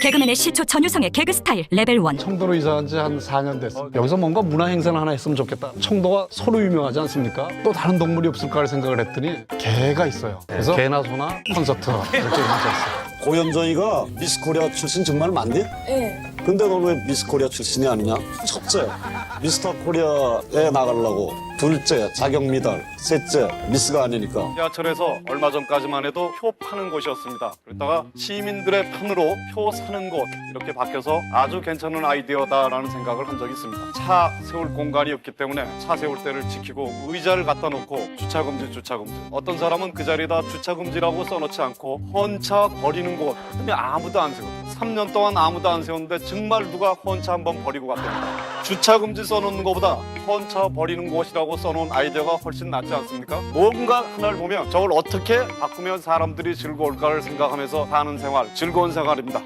개그맨의 시초 전유성의 개그 스타일 레벨 1 청도로 이사한 지 한 4년 됐어. 여기서 뭔가 문화 행사를 하나 했으면 좋겠다. 청도가 소로 유명하지 않습니까? 또 다른 동물이 없을까 할 생각을 했더니 개가 있어요. 그래서 개나 소나 콘서트 이렇게 해줬어요. 고현정이가 미스 코리아 출신 정말 맞니? 예. 근데 너왜 미스 코리아 출신이 아니냐? 첫째, 미스터 코리아에 나가려고. 둘째, 자격 미달. 셋째, 미스가 아니니까. 지하철에서 얼마 전까지만 해도 표 파는 곳이었습니다. 그러다가 시민들의 편으로 표 사는 곳 이렇게 바뀌어서 아주 괜찮은 아이디어다라는 생각을 한 적이 있습니다. 차 세울 공간이 없기 때문에 차 세울 때를 지키고 의자를 갖다 놓고 주차 금지 주차 금지. 어떤 사람은 그 자리에다 주차 금지라고 써놓지 않고 헌차 버리는 곳. 근데 아무도 안 세워. 3년 동안 아무도 안 세웠는데 정말 누가 헌차 한번 버리고 갔답니다. 주차 금지 써놓는 것보다 헌차 버리는 곳이라고 써놓은 아이디어가 훨씬 낫지 않습니까? 뭔가 하나를 보면 저걸 어떻게 바꾸면 사람들이 즐거울까를 생각하면서 사는 생활, 즐거운 생활입니다.